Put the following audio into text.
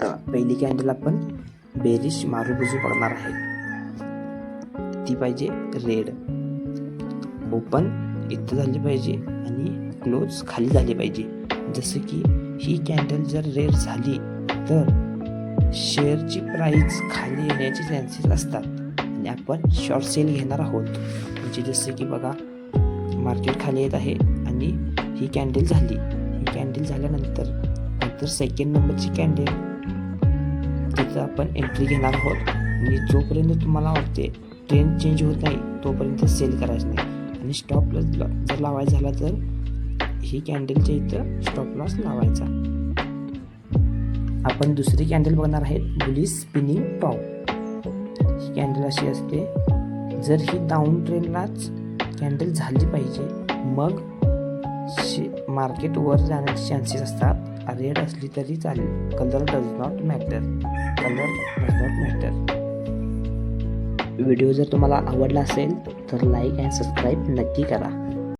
तर पहिली कॅन्डल आपण बेरिश मारूबुजू पडणार आहे. ती पाहिजे रेड ओपन इथं झाली पाहिजे आणि क्लोज खाली झाली पाहिजे. जसं की ही कॅन्डल जर रेड झाली तर शेअरची प्राईस खाली येण्याचे चान्सेस असतात. आणि आपण शॉर्ट सेल घेणार आहोत. म्हणजे जसं की बघा मार्केट खाली येत आहे आणि ही कॅन्डल झाली. ही कॅन्डल झाल्यानंतर नंतर सेकंड नंबरची कॅन्डल तिथं आपण एंट्री घेणार आहोत. आणि जोपर्यंत तुम्हाला वाटते ट्रेन चेंज होत नाही तोपर्यंत सेल करायचं नाही. आणि स्टॉप लॉस जर लावायचा झाला तर ही कॅन्डलच्या इथं स्टॉप लॉस लावायचा. आपण दुसरी कॅन्डल बघणार आहेत बुली स्पिनिंग टॉप ही कॅन्डल अशी असते जर ही डाऊन ट्रेनलाच कॅन्डल झाली पाहिजे मग शे मार्केट वर जाण्याचे चान्सेस असतात. रेड असली तरी चालेल. Colour does not matter colour does not matter video जर तुम्हाला आवडला असेल तर लाईक अँड सबस्क्राईब नक्की करा.